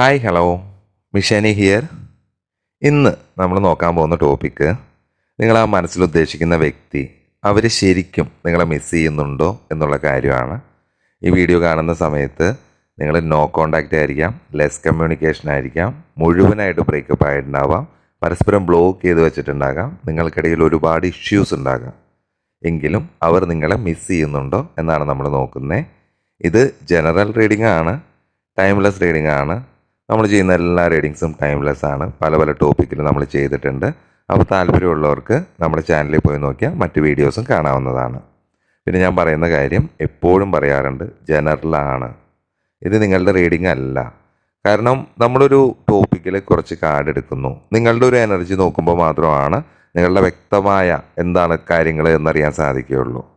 Hi hello മിഷനി here ഇന്ന് നമ്മൾ നോക്കാൻ പോകുന്ന ടോപ്പിക്ക് നിങ്ങൾ ആ മനസ്സിൽ ഉദ്ദേശിക്കുന്ന വ്യക്തി അവർ ശരിക്കും നിങ്ങളെ മിസ് ചെയ്യുന്നുണ്ടോ എന്നുള്ള കാര്യമാണ്. ഈ വീഡിയോ കാണുന്ന സമയത്ത് നിങ്ങൾ നോ കോണ്ടാക്റ്റ് ആയിരിക്കാം ലെസ് കമ്മ്യൂണിക്കേഷൻ ആയിരിക്കാം മുഴുവനായിട്ട് ബ്രേക്കപ്പ് ആയിട്ടുണ്ടാവാം പരസ്പരം ബ്ലോക്ക് ചെയ്ത് വെച്ചിട്ടുണ്ടാകാം നിങ്ങൾക്കിടയിൽ ഒരുപാട് ഇഷ്യൂസ് ഉണ്ടാകാം. എങ്കിലും അവർ നിങ്ങളെ മിസ് ചെയ്യുന്നുണ്ടോ എന്നാണ് നമ്മൾ നോക്കുന്നത് ഇത് ജനറൽ റീഡിംഗ് ആണ് ടൈംലെസ് റീഡിംഗ് ആണ് നമ്മൾ ചെയ്യുന്ന എല്ലാ റീഡിങ്സും ടൈംലെസ് ആണ്. പല പല ടോപ്പിക്കിൽ നമ്മൾ ചെയ്തിട്ടുണ്ട്. അപ്പോൾ താല്പര്യമുള്ളവർക്ക് നമ്മുടെ ചാനലിൽ പോയി നോക്കിയാൽ മറ്റ് വീഡിയോസും കാണാവുന്നതാണ്. പിന്നെ ഞാൻ പറയുന്ന കാര്യം എപ്പോഴും പറയാറുണ്ട് ജനറലാണ് ഇത് നിങ്ങളുടെ റീഡിംഗ് അല്ല. കാരണം നമ്മളൊരു ടോപ്പിക്കിൽ കുറച്ച് കാർഡ് എടുക്കുന്നു. നിങ്ങളുടെ ഒരു എനർജി നോക്കുമ്പോൾ മാത്രമാണ് നിങ്ങളുടെ വ്യക്തമായ എന്താണ് കാര്യങ്ങൾ എന്നറിയാൻ സാധിക്കുകയുള്ളൂ.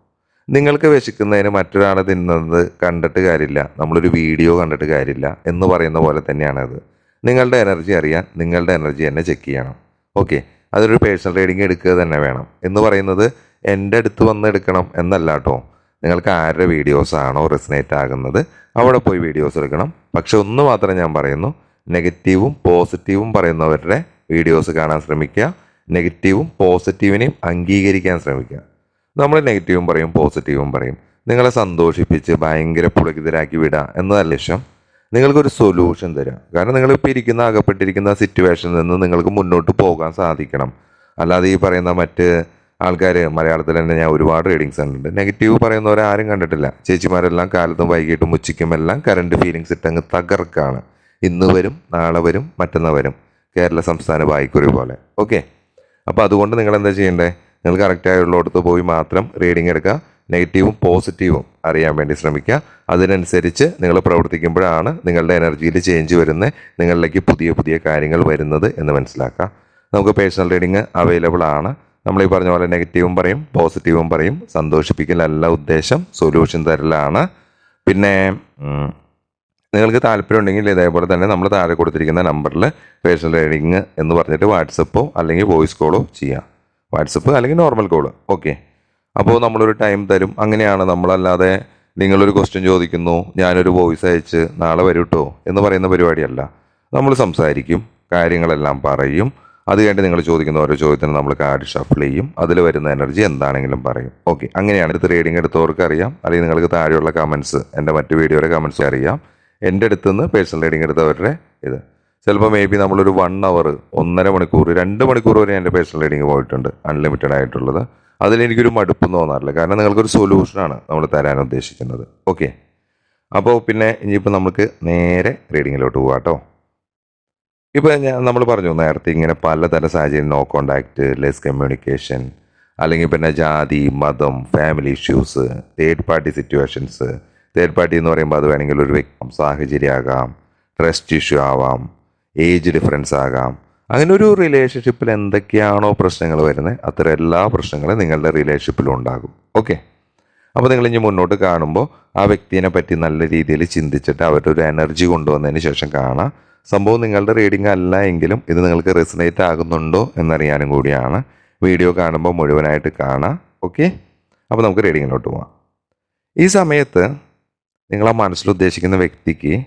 നിങ്ങൾക്ക് വിശക്കുന്നതിന് മറ്റൊരാൾ തിന്നുന്നത് കണ്ടിട്ട് കാര്യമില്ല. നമ്മളൊരു വീഡിയോ കണ്ടിട്ട് കാര്യമില്ല എന്ന് പറയുന്ന പോലെ തന്നെയാണത്. നിങ്ങളുടെ എനർജി അറിയാൻ നിങ്ങളുടെ എനർജി തന്നെ ചെക്ക് ചെയ്യണം. ഓക്കെ അതൊരു പേഴ്സണൽ റീഡിങ് എടുക്കുക തന്നെ വേണം. എന്ന് പറയുന്നത് എന്റെ അടുത്ത് വന്ന് എടുക്കണം എന്നല്ല കേട്ടോ നിങ്ങൾക്ക് ആരുടെ വീഡിയോസ് ആണോ റെസിനേറ്റ് ആകുന്നത് അവിടെ പോയി വീഡിയോസ് എടുക്കണം. പക്ഷെ ഒന്ന് മാത്രം ഞാൻ പറയുന്നു നെഗറ്റീവും പോസിറ്റീവും പറയുന്നവരുടെ വീഡിയോസ് കാണാൻ ശ്രമിക്കുക. നെഗറ്റീവും പോസിറ്റീവിനെയും അംഗീകരിക്കാൻ ശ്രമിക്കുക. നമ്മൾ നെഗറ്റീവും പറയും പോസിറ്റീവും പറയും. നിങ്ങളെ സന്തോഷിപ്പിച്ച് ഭയങ്കര പുളകിതരാക്കി വിടുക എന്നതല്ല ലക്ഷ്യം. നിങ്ങൾക്കൊരു സൊല്യൂഷൻ തരാം. കാരണം നിങ്ങളിപ്പോൾ ഇരിക്കുന്ന അകപ്പെട്ടിരിക്കുന്ന സിറ്റുവേഷനിൽ നിന്ന് നിങ്ങൾക്ക് മുന്നോട്ട് പോകാൻ സാധിക്കണം. അല്ലാതെ ഈ പറയുന്ന മറ്റ് ആൾക്കാർ മലയാളത്തിൽ തന്നെ ഞാൻ ഒരുപാട് റീഡിങ്സ് കണ്ടിട്ടുണ്ട്. നെഗറ്റീവ് പറയുന്നവരെ ആരും കണ്ടിട്ടില്ല. ചേച്ചിമാരെല്ലാം കാലത്തും വൈകിട്ടും ഉച്ചയ്ക്കും എല്ലാം കറണ്ട് ഫീലിങ്സ് ഇട്ടങ്ങ് തകർക്കാണ്. ഇന്ന് വരും നാളെ വരും മറ്റന്നാൾ വരും. കേരള സംസ്ഥാന വായിക്കുറി പോലെ. ഓക്കെ അപ്പോൾ അതുകൊണ്ട് നിങ്ങൾ എന്താ ചെയ്യേണ്ടത് നിങ്ങൾ കറക്റ്റായുള്ളിടത്ത് പോയി മാത്രം റീഡിംഗ് എടുക്കുക. നെഗറ്റീവും പോസിറ്റീവും അറിയാൻ വേണ്ടി ശ്രമിക്കുക. അതിനനുസരിച്ച് നിങ്ങൾ പ്രവർത്തിക്കുമ്പോഴാണ് നിങ്ങളുടെ എനർജിയിൽ ചേഞ്ച് വരുന്നത് നിങ്ങളിലേക്ക് പുതിയ പുതിയ കാര്യങ്ങൾ വരുന്നത് എന്ന് മനസ്സിലാക്കുക. നമുക്ക് പേഴ്സണൽ റീഡിങ് അവൈലബിൾ ആണ്. നമ്മൾ ഈ പറഞ്ഞ പോലെ നെഗറ്റീവും പറയും പോസിറ്റീവും പറയും. സന്തോഷിപ്പിക്കലല്ല ഉദ്ദേശം സൊല്യൂഷൻ തരലാണ്. പിന്നെ നിങ്ങൾക്ക് താല്പര്യം ഉണ്ടെങ്കിൽ ഇതേപോലെ തന്നെ നമ്മൾ താഴെ കൊടുത്തിരിക്കുന്ന നമ്പറിൽ പേഴ്സണൽ റീഡിങ് എന്ന് പറഞ്ഞിട്ട് വാട്സപ്പോ അല്ലെങ്കിൽ വോയിസ് കോളോ ചെയ്യാം. വാട്സപ്പ് അല്ലെങ്കിൽ നോർമൽ കോൾ ഓക്കെ അപ്പോൾ നമ്മളൊരു ടൈം തരും. അങ്ങനെയാണ് നമ്മളല്ലാതെ നിങ്ങളൊരു ക്വസ്റ്റ്യൻ ചോദിക്കുന്നു ഞാനൊരു വോയിസ് അയച്ച് നാളെ വരൂ കേട്ടോ എന്ന് പറയുന്ന പരിപാടിയല്ല. നമ്മൾ സംസാരിക്കും കാര്യങ്ങളെല്ലാം പറയും. അത് കഴിഞ്ഞ് നിങ്ങൾ ചോദിക്കുന്ന ഓരോ ചോദ്യത്തിന് നമ്മൾ കാർഡ് ഷഫിൾ ചെയ്യും. അതിൽ വരുന്ന എനർജി എന്താണെങ്കിലും പറയും. ഓക്കെ അങ്ങനെയാണ് ഇത് റീഡിംഗ് എടുത്തവർക്ക് അറിയാം. അല്ലെങ്കിൽ നിങ്ങൾക്ക് താഴെയുള്ള കമൻസ് എന്റെ മറ്റു വീഡിയോയുടെ കമൻസ് അറിയാം. എന്റെ അടുത്ത് നിന്ന് പേഴ്സണൽ റീഡിംഗ് എടുത്തവരുടെ ഇത്. ചിലപ്പോൾ മേ ബി നമ്മളൊരു വൺ അവർ ഒന്നര മണിക്കൂർ രണ്ട് മണിക്കൂർ വരെ എന്റെ പേഴ്സണൽ റീഡിംഗ് പോയിട്ടുണ്ട് അൺലിമിറ്റഡ് ആയിട്ടുള്ളത്. അതിലെനിക്കൊരു മടുപ്പും തോന്നാറില്ല. കാരണം നിങ്ങൾക്കൊരു സൊല്യൂഷനാണ് നമ്മൾ തരാൻ ഉദ്ദേശിക്കുന്നത്. ഓക്കെ അപ്പോൾ പിന്നെ ഇനിയിപ്പോൾ നമുക്ക് നേരെ റീഡിങ്ങിലോട്ട് പോകാം കേട്ടോ ഇപ്പോൾ ഞാൻ നമ്മൾ പറഞ്ഞു നേരത്തെ ഇങ്ങനെ പലതരം സാഹചര്യം നോ കോണ്ടാക്റ്റ് ലെസ് കമ്മ്യൂണിക്കേഷൻ അല്ലെങ്കിൽ പിന്നെ ജാതി മതം family issues third party situations third party എന്ന് പറയുമ്പോൾ അത് വേണമെങ്കിൽ ഒരു വ്യക്തി സാഹചര്യമാകാം ട്രസ്റ്റ് ഇഷ്യൂ ആവാം ഏജ് ഡിഫറൻസ് ആകാം. അങ്ങനെ ഒരു റിലേഷൻഷിപ്പിൽ എന്തൊക്കെയാണോ പ്രശ്നങ്ങൾ വരുന്നത് അത്തരം എല്ലാ പ്രശ്നങ്ങളും നിങ്ങളുടെ റിലേഷൻഷിപ്പിലും ഉണ്ടാകും. ഓക്കെ? അപ്പോൾ നിങ്ങൾ ഇനി മുന്നോട്ട് കാണുമ്പോൾ ആ വ്യക്തിയെ പറ്റി നല്ല രീതിയിൽ ചിന്തിച്ചിട്ട് അവരുടെ ഒരു എനർജി കൊണ്ടുവന്നതിന് ശേഷം കാണാം. സംഭവം നിങ്ങളുടെ റീഡിംഗ് അല്ല എങ്കിലും ഇത് നിങ്ങൾക്ക് റെസിനേറ്റ് ആകുന്നുണ്ടോ എന്നറിയാനും കൂടിയാണ്. വീഡിയോ കാണുമ്പോൾ മുഴുവനായിട്ട് കാണാം. ഓക്കെ? അപ്പോൾ നമുക്ക് റീഡിങ്ങിലോട്ട് പോവാം. ഈ സമയത്ത് നിങ്ങൾ ആ മനസ്സിൽ ഉദ്ദേശിക്കുന്ന വ്യക്തിക്ക്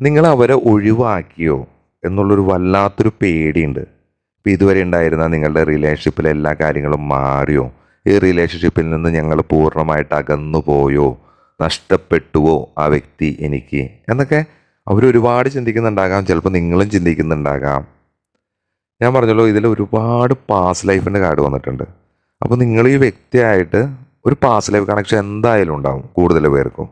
നിങ്ങൾ അവരെ ഒഴിവാക്കിയോ എന്നുള്ളൊരു വല്ലാത്തൊരു പേടിയുണ്ട്. ഇപ്പം ഇതുവരെ ഉണ്ടായിരുന്ന നിങ്ങളുടെ റിലേഷൻഷിപ്പിലെ എല്ലാ കാര്യങ്ങളും മാറിയോ? ഈ റിലേഷൻഷിപ്പിൽ നിന്ന് ഞങ്ങൾ പൂർണമായിട്ട് അകന്നു പോയോ? നഷ്ടപ്പെട്ടുവോ ആ വ്യക്തി എനിക്ക്? എന്നൊക്കെ അവർ ഒരുപാട് ചിന്തിക്കുന്നുണ്ടാകാം. ചിലപ്പോൾ നിങ്ങളും ചിന്തിക്കുന്നുണ്ടാകാം. ഞാൻ പറഞ്ഞല്ലോ ഇതിൽ ഒരുപാട് പാസ് ലൈഫിന്റെ കാർഡ് വന്നിട്ടുണ്ട്. അപ്പോൾ നിങ്ങൾ ഈ വ്യക്തിയായിട്ട് ഒരു പാസ് ലൈഫ് കണക്ഷൻ എന്തായാലും ഉണ്ടാവും കൂടുതൽ പേർക്കും.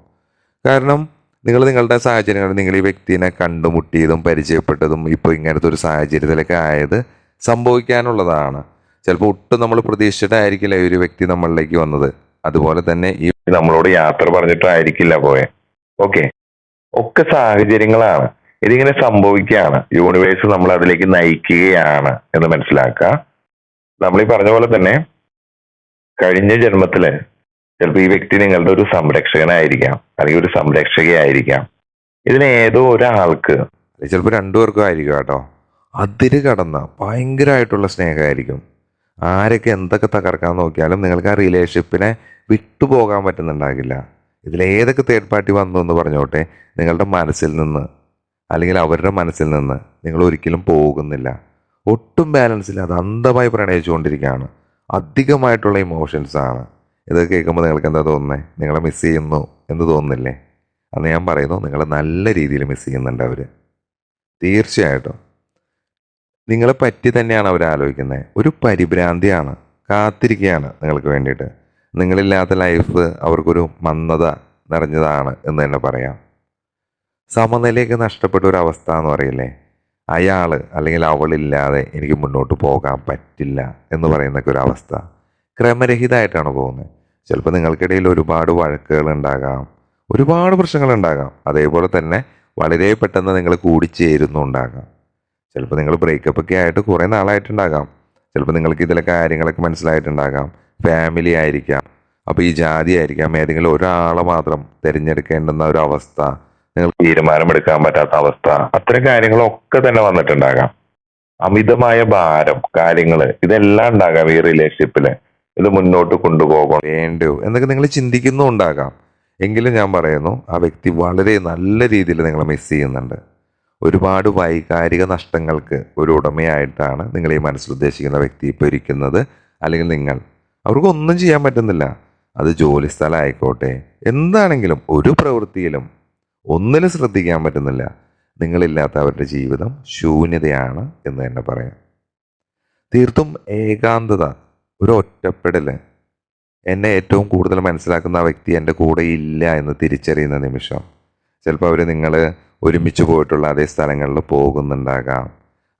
കാരണം നിങ്ങൾ നിങ്ങളുടെ സാഹചര്യങ്ങൾ നിങ്ങൾ ഈ വ്യക്തിനെ കണ്ടുമുട്ടിയതും പരിചയപ്പെട്ടതും ഇപ്പോൾ ഇങ്ങനത്തെ ഒരു സാഹചര്യത്തിലൊക്കെ ആയത് സംഭവിക്കാനുള്ളതാണ്. ചിലപ്പോൾ ഒട്ടും നമ്മൾ പ്രതീക്ഷിച്ചിട്ടായിരിക്കില്ല ഈ ഒരു വ്യക്തി നമ്മളിലേക്ക് വന്നത്. അതുപോലെ തന്നെ ഈ നമ്മളോട് യാത്ര പറഞ്ഞിട്ടായിരിക്കില്ല പോയെ. ഓക്കെ. ഒക്കെ സാഹചര്യങ്ങളാണ്. ഇതിങ്ങനെ സംഭവിക്കുകയാണ്. യൂണിവേഴ്സ് നമ്മൾ അതിലേക്ക് നയിക്കുകയാണ് എന്ന് മനസ്സിലാക്കുക. നമ്മൾ ഈ പറഞ്ഞ പോലെ തന്നെ കഴിഞ്ഞ ജന്മത്തിൽ ചിലപ്പോൾ ഈ വ്യക്തി നിങ്ങളുടെ ഒരു സംരക്ഷകനായിരിക്കാം അല്ലെങ്കിൽ ഒരു സംരക്ഷകയായിരിക്കാം. ഇതിന് ഏതോ ഒരാൾക്ക് ചിലപ്പോൾ രണ്ടുപേർക്കും ആയിരിക്കും കേട്ടോ. അതിര് കടന്ന ഭയങ്കരമായിട്ടുള്ള സ്നേഹമായിരിക്കും. ആരൊക്കെ എന്തൊക്കെ തകർക്കാൻ നോക്കിയാലും നിങ്ങൾക്ക് ആ റിലേഷൻഷിപ്പിനെ വിട്ടുപോകാൻ പറ്റുന്നുണ്ടാകില്ല. ഇതിലേതൊക്കെ തേർഡ് പാർട്ടി വന്നു എന്ന് പറഞ്ഞോട്ടെ നിങ്ങളുടെ മനസ്സിൽ നിന്ന് അല്ലെങ്കിൽ അവരുടെ മനസ്സിൽ നിന്ന് നിങ്ങൾ ഒരിക്കലും പോകുന്നില്ല. ഒട്ടും ബാലൻസ് ഇല്ലാതെ അന്ധമായി പ്രണയിച്ചുകൊണ്ടിരിക്കുകയാണ്. അധികമായിട്ടുള്ള ഇമോഷൻസ് ആണ് ഇത് കേൾക്കുമ്പോൾ നിങ്ങൾക്ക് എന്താ തോന്നുന്നത് നിങ്ങളെ മിസ് ചെയ്യുന്നു എന്ന് തോന്നുന്നില്ലേ? അന്ന് ഞാൻ പറയുന്നു നിങ്ങളെ നല്ല രീതിയിൽ മിസ് ചെയ്യുന്നുണ്ട് അവർ തീർച്ചയായിട്ടും. നിങ്ങളെ പറ്റി തന്നെയാണ് അവർ ആലോചിക്കുന്നത് ഒരു പരിഭ്രാന്തിയാണ് കാത്തിരിക്കുകയാണ് നിങ്ങൾക്ക് വേണ്ടിയിട്ട്. നിങ്ങളില്ലാത്ത ലൈഫ് അവർക്കൊരു മന്ദത നിറഞ്ഞതാണ് എന്ന് തന്നെ പറയാം. സമനിലയൊക്കെ നഷ്ടപ്പെട്ട ഒരു അവസ്ഥ എന്ന് പറയില്ലേ? അയാൾ അല്ലെങ്കിൽ അവളില്ലാതെ എനിക്ക് മുന്നോട്ട് പോകാൻ പറ്റില്ല എന്ന് പറയുന്നൊക്കെ ഒരു അവസ്ഥ. ക്രമരഹിതമായിട്ടാണ് പോകുന്നത്. ചിലപ്പോൾ നിങ്ങൾക്കിടയിൽ ഒരുപാട് വഴക്കുകൾ ഉണ്ടാകാം ഒരുപാട് പ്രശ്നങ്ങൾ ഉണ്ടാകാം. അതേപോലെ തന്നെ വളരെ പെട്ടെന്ന് നിങ്ങൾ കൂടിച്ചേരുന്നുണ്ടാകാം ചിലപ്പോൾ നിങ്ങൾ ബ്രേക്കപ്പ് ഒക്കെ ആയിട്ട് കുറേ നാളായിട്ടുണ്ടാകാം. ചിലപ്പോൾ നിങ്ങൾക്ക് ഇതിലെ കാര്യങ്ങളൊക്കെ മനസ്സിലായിട്ടുണ്ടാകാം. ഫാമിലി ആയിരിക്കാം. അപ്പോൾ ഈ ജാതി ആയിരിക്കാം. ഏതെങ്കിലും ഒരാളെ മാത്രം തിരഞ്ഞെടുക്കേണ്ടുന്ന ഒരു അവസ്ഥ നിങ്ങൾ തീരുമാനമെടുക്കാൻ പറ്റാത്ത അവസ്ഥ അത്തരം കാര്യങ്ങളൊക്കെ തന്നെ വന്നിട്ടുണ്ടാകാം. അമിതമായ ഭാരം കാര്യങ്ങൾ ഇതെല്ലാം ഉണ്ടാകാം ഈ റിലേഷൻഷിപ്പിൽ ഇത് മുന്നോട്ട് കൊണ്ടുപോകണം. വേണ്ടോ എന്നൊക്കെ നിങ്ങൾ ചിന്തിക്കുന്നുണ്ടാകാം എങ്കിലും ഞാൻ പറയുന്നു ആ വ്യക്തി വളരെ നല്ല രീതിയിൽ നിങ്ങളെ മിസ് ചെയ്യുന്നുണ്ട്. ഒരുപാട് വൈകാരിക നഷ്ടങ്ങൾക്ക് ഒരു ഉടമയായിട്ടാണ് നിങ്ങൾ ഈ മനസ്സിൽ ഉദ്ദേശിക്കുന്ന വ്യക്തി ഇപ്പോൾ ഇരിക്കുന്നത്. അല്ലെങ്കിൽ നിങ്ങൾ. അവർക്ക് ഒന്നും ചെയ്യാൻ പറ്റുന്നില്ല. അത് ജോലി സ്ഥലമായിക്കോട്ടെ എന്താണെങ്കിലും ഒരു പ്രവൃത്തിയിലും ഒന്നിലും ശ്രദ്ധിക്കാൻ പറ്റുന്നില്ല. നിങ്ങളില്ലാത്ത അവരുടെ ജീവിതം ശൂന്യതയാണ് എന്ന് തന്നെ പറയാം. തീർത്തും ഏകാന്തത ഒരു ഒറ്റപ്പെടൽ എന്നെ ഏറ്റവും കൂടുതൽ മനസ്സിലാക്കുന്ന ആ വ്യക്തി എന്റെ കൂടെ ഇല്ല എന്ന് തിരിച്ചറിയുന്ന നിമിഷം. ചിലപ്പോൾ അവർ നിങ്ങൾ ഒരുമിച്ച് പോയിട്ടുള്ള അതേ സ്ഥലങ്ങളിൽ പോകുന്നുണ്ടാകാം.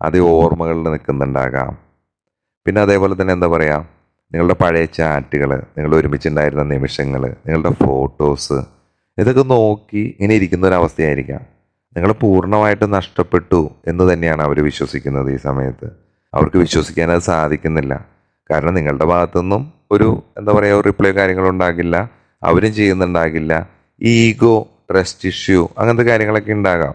അതേ ഓർമ്മകളിൽ നിൽക്കുന്നുണ്ടാകാം. പിന്നെ അതേപോലെ തന്നെ എന്താ പറയുക നിങ്ങളുടെ പഴയ ചാറ്റുകൾ നിങ്ങൾ ഒരുമിച്ചുണ്ടായിരുന്ന നിമിഷങ്ങൾ നിങ്ങളുടെ ഫോട്ടോസ് ഇതൊക്കെ നോക്കി ഇങ്ങനെ ഇരിക്കുന്ന ഒരു അവസ്ഥയായിരിക്കാം. നിങ്ങൾ പൂർണമായിട്ട് നഷ്ടപ്പെട്ടു എന്ന് തന്നെയാണ് അവർ വിശ്വസിക്കുന്നത് ഈ സമയത്ത്. അവർക്ക് വിശ്വസിക്കാൻ അത് സാധിക്കുന്നില്ല. കാരണം നിങ്ങളുടെ ഭാഗത്തുനിന്നും ഒരു എന്താ പറയുക റിപ്ലൈ കാര്യങ്ങളുണ്ടാകില്ല അവരും ചെയ്യുന്നുണ്ടാകില്ല. ഈഗോ ട്രസ്റ്റ് ഇഷ്യൂ അങ്ങനത്തെ കാര്യങ്ങളൊക്കെ ഉണ്ടാകാം.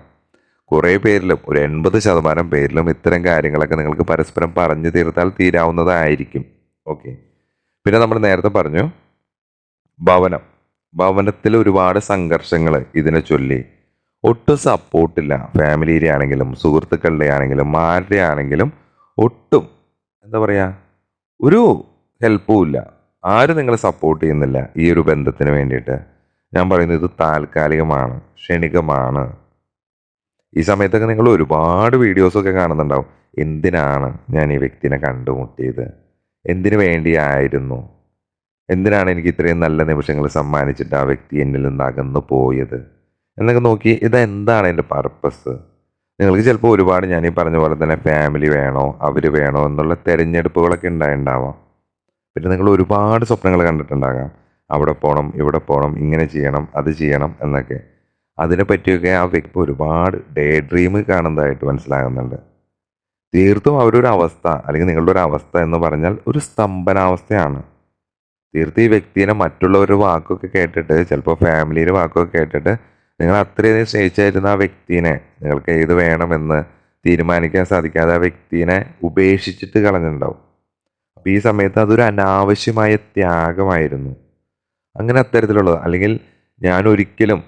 കുറേ പേരിലും ഒരു എൺപത് ശതമാനം പേരിലും ഇത്തരം കാര്യങ്ങളൊക്കെ നിങ്ങൾക്ക് പരസ്പരം പറഞ്ഞു തീർത്താൽ തീരാവുന്നതായിരിക്കും. ഓക്കെ പിന്നെ നമ്മൾ നേരത്തെ പറഞ്ഞു ഭവനം. ഭവനത്തിൽ ഒരുപാട് സംഘർഷങ്ങൾ ഇതിനെ ചൊല്ലി. ഒട്ടും സപ്പോർട്ടില്ല ഫാമിലിയുടെ ആണെങ്കിലും സുഹൃത്തുക്കളുടെ ആണെങ്കിലും ആരുടെ ആണെങ്കിലും ഒട്ടും എന്താ പറയുക ഒരു ഹെൽപ്പും ഇല്ല. ആരും നിങ്ങളെ സപ്പോർട്ട് ചെയ്യുന്നില്ല ഈ ഒരു ബന്ധത്തിന് വേണ്ടിയിട്ട്. ഞാൻ പറയുന്നത് ഇത് താൽക്കാലികമാണ് ക്ഷണികമാണ്. ഈ സമയത്തൊക്കെ നിങ്ങൾ ഒരുപാട് വീഡിയോസൊക്കെ കാണുന്നുണ്ടാവും. എന്തിനാണ് ഞാൻ ഈ വ്യക്തിനെ കണ്ടുമുട്ടിയത്? എന്തിനു വേണ്ടിയായിരുന്നു? എന്തിനാണ് എനിക്ക് ഇത്രയും നല്ല നിമിഷങ്ങൾ സമ്മാനിച്ചിട്ട് ആ വ്യക്തി എന്നിൽ നിന്ന് അകന്നു പോയത് എന്നൊക്കെ നോക്കി ഇതെന്താണ് എന്റെ പർപ്പസ് നിങ്ങൾക്ക് ചിലപ്പോൾ ഒരുപാട് ഞാൻ ഈ പറഞ്ഞ പോലെ തന്നെ ഫാമിലി വേണോ അവർ വേണോ എന്നുള്ള തിരഞ്ഞെടുപ്പുകളൊക്കെ ഉണ്ടായിട്ടുണ്ടാവാം. പിന്നെ നിങ്ങൾ ഒരുപാട് സ്വപ്നങ്ങൾ കണ്ടിട്ടുണ്ടാകാം. അവിടെ പോകണം ഇവിടെ പോകണം ഇങ്ങനെ ചെയ്യണം അത് ചെയ്യണം എന്നൊക്കെ. അതിനെ പറ്റിയൊക്കെ ആ വ്യക്തി ഒരുപാട് ഡേ ഡ്രീം കാണുന്നതായിട്ട് മനസ്സിലാകുന്നുണ്ട്. തീർത്തും അവരൊരു അവസ്ഥ അല്ലെങ്കിൽ നിങ്ങളുടെ ഒരു അവസ്ഥ എന്ന് പറഞ്ഞാൽ ഒരു സ്തംഭനാവസ്ഥയാണ്. തീർത്തും ഈ വ്യക്തിനെ മറ്റുള്ളവരുടെ വാക്കൊക്കെ കേട്ടിട്ട് ചിലപ്പോൾ ഫാമിലിയുടെ വാക്കൊക്കെ കേട്ടിട്ട് നിങ്ങൾ അത്രയധികം സ്നേഹിച്ചായിരുന്ന ആ വ്യക്തിനെ നിങ്ങൾക്ക് ഏത് വേണമെന്ന് തീരുമാനിക്കാൻ സാധിക്കാതെ ആ വ്യക്തിനെ ഉപേക്ഷിച്ചിട്ട് കളഞ്ഞിട്ടുണ്ടാവും. അപ്പോൾ ഈ സമയത്ത് അതൊരു അനാവശ്യമായ ത്യാഗമായിരുന്നു. അങ്ങനെ അത്തരത്തിലുള്ളത്. അല്ലെങ്കിൽ ഞാൻ ഒരിക്കലും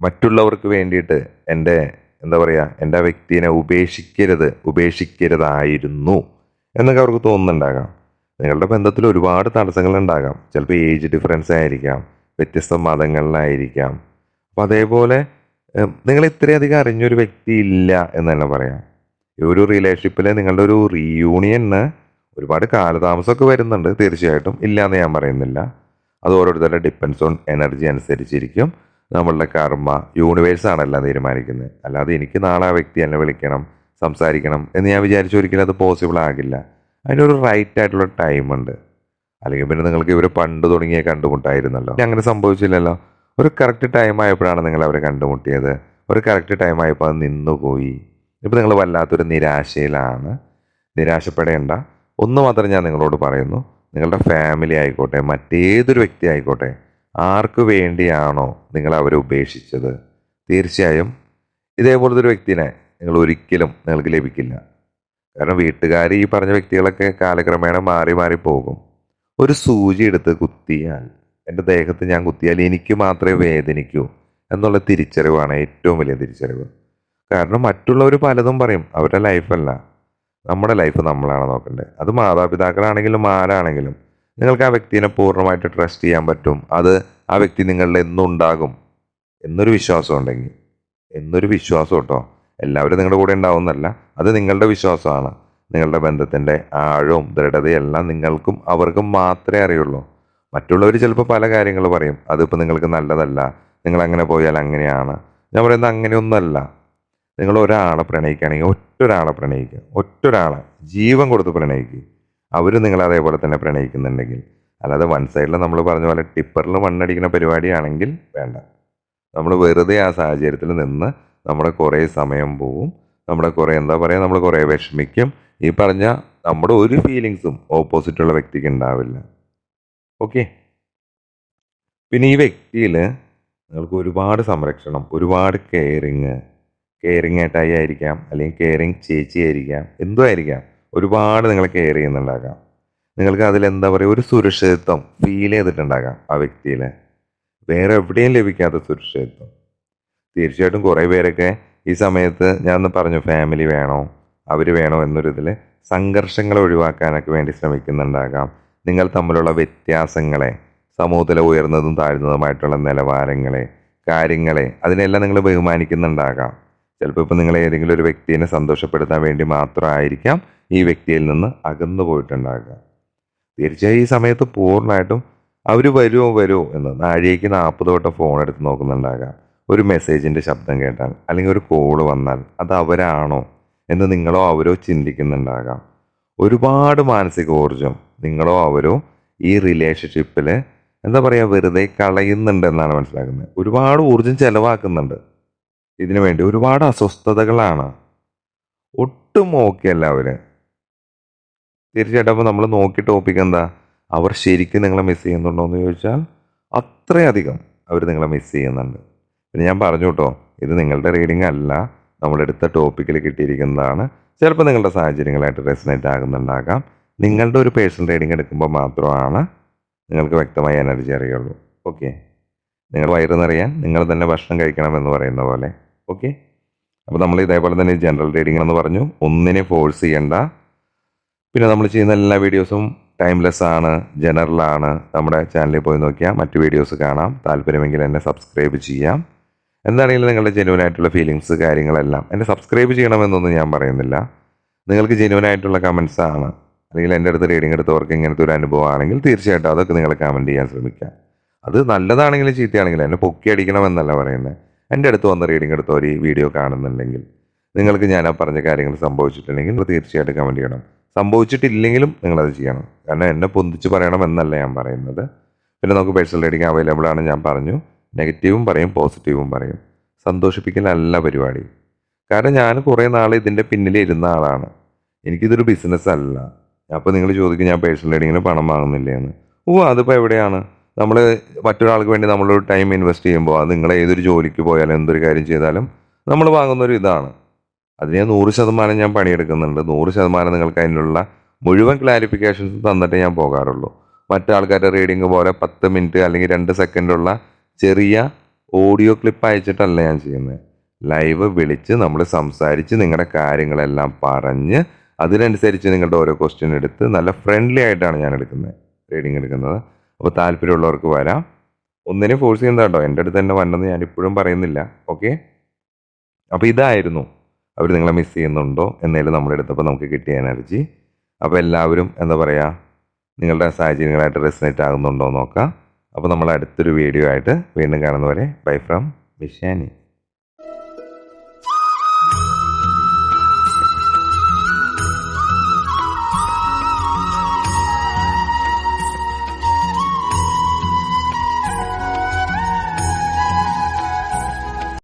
മറ്റുള്ളവർക്ക് വേണ്ടിയിട്ട് എന്റെ എന്താ പറയുക എന്റെ വ്യക്തിനെ ഉപേക്ഷിക്കരുത് ഉപേക്ഷിക്കരുതായിരുന്നു എന്നൊക്കെ അവർക്ക് തോന്നുന്നുണ്ടാകാം. നിങ്ങളുടെ ബന്ധത്തിൽ ഒരുപാട് തടസ്സങ്ങൾ ഉണ്ടാകാം ചിലപ്പോൾ ഏജ് ഡിഫറൻസ് ആയിരിക്കാം വ്യത്യസ്ത മതങ്ങളിലായിരിക്കാം അപ്പോൾ അതേപോലെ നിങ്ങൾ ഇത്രയധികം അറിഞ്ഞൊരു വ്യക്തി ഇല്ല എന്നല്ല പറയാം. ഈ ഒരു റിലേഷൻഷിപ്പിൽ നിങ്ങളുടെ ഒരു റീയൂണിയന് ഒരുപാട് കാലതാമസമൊക്കെ വരുന്നുണ്ട് തീർച്ചയായിട്ടും ഇല്ല എന്ന് ഞാൻ പറയുന്നില്ല. അത് ഓരോരുത്തരുടെ ഡിപ്പെൻസ് ഓൺ എനർജി അനുസരിച്ചിരിക്കും. നമ്മളുടെ കർമ്മ യൂണിവേഴ്സ് ആണെല്ലാം തീരുമാനിക്കുന്നത്. അല്ലാതെ എനിക്ക് നാളെ ആ വ്യക്തി എന്നെ വിളിക്കണം സംസാരിക്കണം എന്ന് ഞാൻ വിചാരിച്ചു ഒരിക്കലും അത് പോസിബിൾ ആകില്ല. അതിനൊരു റൈറ്റ് ആയിട്ടുള്ള ടൈമുണ്ട് അല്ലെങ്കിൽ പിന്നെ നിങ്ങൾക്ക് ഇവർ പണ്ട് തുടങ്ങിയ കണ്ടുമുട്ടായിരുന്നല്ലോ. അങ്ങനെ സംഭവിച്ചില്ലല്ലോ. ഒരു കറക്റ്റ് ടൈം ആയപ്പോഴാണ് നിങ്ങൾ അവരെ കണ്ടുമുട്ടിയത്. ഒരു കറക്റ്റ് ടൈം ആയപ്പോൾ അത് നിന്നുപോയി. ഇപ്പോൾ നിങ്ങൾ വല്ലാത്തൊരു നിരാശയിലാണ്. നിരാശപ്പെടേണ്ട. ഒന്ന് മാത്രം ഞാൻ നിങ്ങളോട് പറയുന്നു. നിങ്ങളുടെ ഫാമിലി ആയിക്കോട്ടെ മറ്റേതൊരു വ്യക്തി ആയിക്കോട്ടെ ആർക്ക് വേണ്ടിയാണോ നിങ്ങൾ അവരെ ഉപേക്ഷിച്ചത്? തീർച്ചയായും ഇതേപോലത്തെ ഒരു വ്യക്തിനെ നിങ്ങൾ ഒരിക്കലും നിങ്ങൾക്ക് ലഭിക്കില്ല. കാരണം വീട്ടുകാർ ഈ പറഞ്ഞ വ്യക്തികളൊക്കെ കാലക്രമേണ മാറി മാറി പോകും. ഒരു സൂചി എടുത്ത് കുത്തിയാൽ എന്റെ ദേഹത്ത് ഞാൻ കുത്തിയാൽ എനിക്ക് മാത്രമേ വേദനിക്കൂ എന്നുള്ള തിരിച്ചറിവാണ് ഏറ്റവും വലിയ തിരിച്ചറിവ്. കാരണം മറ്റുള്ളവർ പലതും പറയും അവരുടെ ലൈഫല്ല നമ്മുടെ ലൈഫ് നമ്മളാണ് നോക്കേണ്ടത് അത് മാതാപിതാക്കളാണെങ്കിലും ആരാണെങ്കിലും നിങ്ങൾക്ക് ആ വ്യക്തിനെ പൂർണമായിട്ട് ട്രസ്റ്റ് ചെയ്യാൻ പറ്റും. അത് ആ വ്യക്തി നിങ്ങളിൽ എന്നും ഉണ്ടാകും എന്നൊരു വിശ്വാസം ഉണ്ടെങ്കിൽ. എന്നൊരു വിശ്വാസം കേട്ടോ എല്ലാവരും നിങ്ങളുടെ കൂടെ ഉണ്ടാവുന്നല്ല അത് നിങ്ങളുടെ വിശ്വാസമാണ്. നിങ്ങളുടെ ബന്ധത്തിന്റെ ആഴവും ദൃഢതയും എല്ലാം നിങ്ങൾക്കും അവർക്കും മാത്രമേ അറിയുള്ളൂ. മറ്റുള്ളവർ ചിലപ്പോൾ പല കാര്യങ്ങൾ പറയും. അതിപ്പോൾ നിങ്ങൾക്ക് നല്ലതല്ല. നിങ്ങൾ അങ്ങനെ പോയാൽ അങ്ങനെയാണ്. ഞാൻ പറയുന്നത് അങ്ങനെയൊന്നുമല്ല. നിങ്ങൾ ഒരാളെ പ്രണയിക്കുകയാണെങ്കിൽ ഒറ്റ ഒരാളെ പ്രണയിക്കുക. ഒറ്റ ഒരാളെ ജീവൻ കൊടുത്ത് പ്രണയിക്കുക. അവർ നിങ്ങൾ അതേപോലെ തന്നെ പ്രണയിക്കുന്നുണ്ടെങ്കിൽ. അല്ലാതെ വൺ സൈഡിൽ നമ്മൾ പറഞ്ഞ പോലെ ടിപ്പറിൽ മണ്ണടിക്കുന്ന പരിപാടിയാണെങ്കിൽ വേണ്ട. നമ്മൾ വെറുതെ ആ സാഹചര്യത്തിൽ നിന്ന് നമ്മുടെ കുറേ സമയം പോവും. നമ്മുടെ കുറേ എന്താ പറയുക നമ്മൾ കുറേ വിഷമിക്കും. ഈ പറഞ്ഞ നമ്മുടെ ഒരു ഫീലിങ്സും ഓപ്പോസിറ്റുള്ള വ്യക്തിക്ക് ഉണ്ടാവില്ല. ഓക്കെ. പിന്നെ ഈ വ്യക്തിയിൽ നിങ്ങൾക്ക് ഒരുപാട് സംരക്ഷണം ഒരുപാട് കെയറിങ് കെയറിങ് ഏട്ടായി ആയിരിക്കാം അല്ലെങ്കിൽ കെയറിങ് ചേച്ചി ആയിരിക്കാം എന്തോ ആയിരിക്കാം. ഒരുപാട് നിങ്ങളെ കെയർ ചെയ്യുന്നുണ്ടാകാം. നിങ്ങൾക്ക് അതിൽ എന്താ പറയുക ഒരു സുരക്ഷിതത്വം ഫീൽ ചെയ്തിട്ടുണ്ടാകാം ആ വ്യക്തിയിൽ വേറെ എവിടെയും ലഭിക്കാത്ത സുരക്ഷിതത്വം. തീർച്ചയായിട്ടും കുറേ പേരൊക്കെ ഈ സമയത്ത് ഞാൻ പറഞ്ഞു ഫാമിലി വേണോ അവർ വേണോ എന്നൊരു ഇതിൽ സംഘർഷങ്ങൾ ഒഴിവാക്കാനൊക്കെ വേണ്ടി ശ്രമിക്കുന്നുണ്ടാകാം. നിങ്ങൾ തമ്മിലുള്ള വ്യത്യാസങ്ങളെ സമൂഹത്തിലെ ഉയർന്നതും താഴ്ന്നതുമായിട്ടുള്ള നിലവാരങ്ങളെ കാര്യങ്ങളെ അതിനെല്ലാം നിങ്ങൾ ബഹുമാനിക്കുന്നുണ്ടാകാം. ചിലപ്പോൾ ഇപ്പം നിങ്ങൾ ഏതെങ്കിലും ഒരു വ്യക്തിയെ സന്തോഷപ്പെടുത്താൻ വേണ്ടി മാത്രമായിരിക്കാം ഈ വ്യക്തിയിൽ നിന്ന് അകന്നു പോയിട്ടുണ്ടാകുക. തീർച്ചയായും ഈ സമയത്ത് പൂർണമായിട്ടും അവർ വരുമോ വരുമോ എന്ന് നാഴികയ്ക്ക് നാൽപ്പത് വട്ടം ഫോൺ എടുത്ത് നോക്കുന്നുണ്ടാകാം ഒരു മെസ്സേജിന്റെ ശബ്ദം കേട്ടാൽ അല്ലെങ്കിൽ ഒരു കോൾ വന്നാൽ അത് അവരാണോ എന്ന് നിങ്ങളോ അവരോ ചിന്തിക്കുന്നുണ്ടാകാം. ഒരുപാട് മാനസിക ഊർജം നിങ്ങളോ അവരോ ഈ റിലേഷൻഷിപ്പിൽ എന്താ പറയുക വെറുതെ കളയുന്നുണ്ട് എന്നാണ് മനസ്സിലാക്കുന്നത്. ഒരുപാട് ഊർജം ചെലവാക്കുന്നുണ്ട്. ഇതിനു വേണ്ടി ഒരുപാട് അസ്വസ്ഥതകളാണ്. ഒട്ടും ഓക്കെയല്ല അവർ തീർച്ചയായിട്ടും അപ്പോൾ നമ്മൾ നോക്കി ടോപ്പിക് എന്താ? അവർ ശരിക്കും നിങ്ങളെ മിസ് ചെയ്യുന്നുണ്ടോ എന്ന് ചോദിച്ചാൽ അത്രയധികം അവർ നിങ്ങളെ മിസ് ചെയ്യുന്നുണ്ട്. പിന്നെ ഞാൻ പറഞ്ഞു കേട്ടോ ഇത് നിങ്ങളുടെ റീഡിംഗ് അല്ല. നമ്മളെടുത്ത ടോപ്പിക്കിൽ കിട്ടിയിരിക്കുന്നതാണ്. ചിലപ്പോൾ നിങ്ങളുടെ സാഹചര്യങ്ങളായിട്ട് റെസിനേറ്റ് ആകുന്നുണ്ടാകാം. നിങ്ങളുടെ ഒരു പേഴ്സണൽ റീഡിംഗ് എടുക്കുമ്പോൾ മാത്രമാണ് നിങ്ങൾക്ക് വ്യക്തമായ എനർജി അറിയുള്ളൂ. ഓക്കെ നിങ്ങൾ വയറ് നിറയാൻ നിങ്ങൾ തന്നെ ഭക്ഷണം കഴിക്കണം എന്ന് പറയുന്ന പോലെ. ഓക്കെ അപ്പോൾ നമ്മൾ ഇതേപോലെ തന്നെ ജനറൽ റീഡിംഗ് എന്ന് പറഞ്ഞു. ഒന്നിനെ ഫോഴ്സ് ചെയ്യണ്ട. പിന്നെ നമ്മൾ ചെയ്യുന്ന എല്ലാ വീഡിയോസും ടൈംലെസ് ആണ് ജനറൽ ആണ്. നമ്മുടെ ചാനലിൽ പോയി നോക്കിയാൽ മറ്റു വീഡിയോസ് കാണാം. താല്പര്യമെങ്കിൽ എന്നെ സബ്സ്ക്രൈബ് ചെയ്യാം. എന്താണെങ്കിലും നിങ്ങളുടെ ജെനുവൻ ആയിട്ടുള്ള ഫീലിങ്സ് കാര്യങ്ങളെല്ലാം എന്നെ സബ്സ്ക്രൈബ് ചെയ്യണമെന്നൊന്നും ഞാൻ പറയുന്നില്ല. നിങ്ങൾക്ക് ജെനുവൻ ആയിട്ടുള്ള കമൻസ് ആണ്. അല്ലെങ്കിൽ എന്റെ അടുത്ത് റീഡിംഗ് എടുത്തവർക്ക് ഇങ്ങനത്തെ ഒരു അനുഭവം ആണെങ്കിൽ തീർച്ചയായിട്ടും അതൊക്കെ നിങ്ങൾ കമന്റ് ചെയ്യാൻ ശ്രമിക്കുക. അത് നല്ലതാണെങ്കിലും ചീത്തയാണെങ്കിലും എന്നെ പൊക്കി അടിക്കണമെന്നല്ല പറയുന്നത് എന്റെ അടുത്ത് വന്ന് റീഡിംഗ് എടുത്തവർ ഈ വീഡിയോ കാണുന്നുണ്ടെങ്കിൽ നിങ്ങൾക്ക് ഞാൻ ആ പറഞ്ഞ കാര്യങ്ങൾ സംഭവിച്ചിട്ടുണ്ടെങ്കിൽ നിങ്ങൾ തീർച്ചയായിട്ടും കമന്റ് ചെയ്യണം. സംഭവിച്ചിട്ടില്ലെങ്കിലും നിങ്ങളത് ചെയ്യണം. കാരണം എന്നെ പൊന്തിച്ച് പറയണമെന്നല്ല ഞാൻ പറയുന്നത്. പിന്നെ നമുക്ക് പേഴ്സണൽ റീഡിംഗ് അവൈലബിൾ ആണ് ഞാൻ പറഞ്ഞു. നെഗറ്റീവും പറയും പോസിറ്റീവും പറയും. സന്തോഷിപ്പിക്കലല്ല പരിപാടി. കാരണം ഞാൻ കുറേ നാൾ ഇതിന്റെ പിന്നിൽ ഇരുന്ന ആളാണ്. എനിക്കിതൊരു ബിസിനസ് അല്ല. അപ്പോൾ നിങ്ങൾ ചോദിക്കും ഞാൻ പേഴ്സണൽ റൈഡിങ്ങിന് പണം വാങ്ങുന്നില്ലേ എന്ന് ഓ അതിപ്പോൾ എവിടെയാണ്? നമ്മൾ മറ്റൊരാൾക്ക് വേണ്ടി നമ്മളൊരു ടൈം ഇൻവെസ്റ്റ് ചെയ്യുമ്പോൾ അത് നിങ്ങൾ ഏതൊരു ജോലിക്ക് പോയാലും എന്തൊരു കാര്യം ചെയ്താലും നമ്മൾ വാങ്ങുന്ന ഒരു ഇതാണ്. അതിന് നൂറ് ശതമാനം ഞാൻ പണിയെടുക്കുന്നുണ്ട്. നൂറ് ശതമാനം നിങ്ങൾക്ക് അതിനുള്ള മുഴുവൻ ക്ലാരിഫിക്കേഷൻസ് തന്നിട്ടേ ഞാൻ പോകാറുള്ളൂ. മറ്റാൾക്കാരുടെ റീഡിങ് പോലെ പത്ത് മിനിറ്റ് അല്ലെങ്കിൽ രണ്ട് സെക്കൻഡുള്ള ചെറിയ ഓഡിയോ ക്ലിപ്പ് അയച്ചിട്ടല്ല ഞാൻ ചെയ്യുന്നത് ലൈവ് വിളിച്ച് നമ്മൾ സംസാരിച്ച് നിങ്ങളുടെ കാര്യങ്ങളെല്ലാം പറഞ്ഞ് അതിനനുസരിച്ച് നിങ്ങളുടെ ഓരോ ക്വസ്റ്റ്യൻ എടുത്ത് നല്ല ഫ്രണ്ട്ലി ആയിട്ടാണ് ഞാൻ എടുക്കുന്നത് റീഡിങ് എടുക്കുന്നത്. അപ്പോൾ താല്പര്യമുള്ളവർക്ക് വരാം. ഒന്നിനെ ഫോഴ്സ് ചെയ്യുന്നത് കേട്ടോ എന്റെ അടുത്ത് തന്നെ വന്നെന്ന് ഞാൻ ഇപ്പോഴും പറയുന്നില്ല. ഓക്കെ അപ്പോൾ ഇതായിരുന്നു. അവർ നിങ്ങളെ മിസ് ചെയ്യുന്നുണ്ടോ എന്നതിൽ നമ്മളെടുത്തപ്പോൾ നമുക്ക് കിട്ടിയ എനർജി അപ്പോൾ എല്ലാവരും എന്താ പറയുക നിങ്ങളുടെ സാഹചര്യങ്ങളായിട്ട് റെസിനേറ്റ് ആകുന്നുണ്ടോ നോക്കാം. അപ്പോൾ നമ്മൾ അടുത്തൊരു വീഡിയോ ആയിട്ട് വീണ്ടും കാണുന്നവരെ ബൈ ഫ്രം വിഷാനി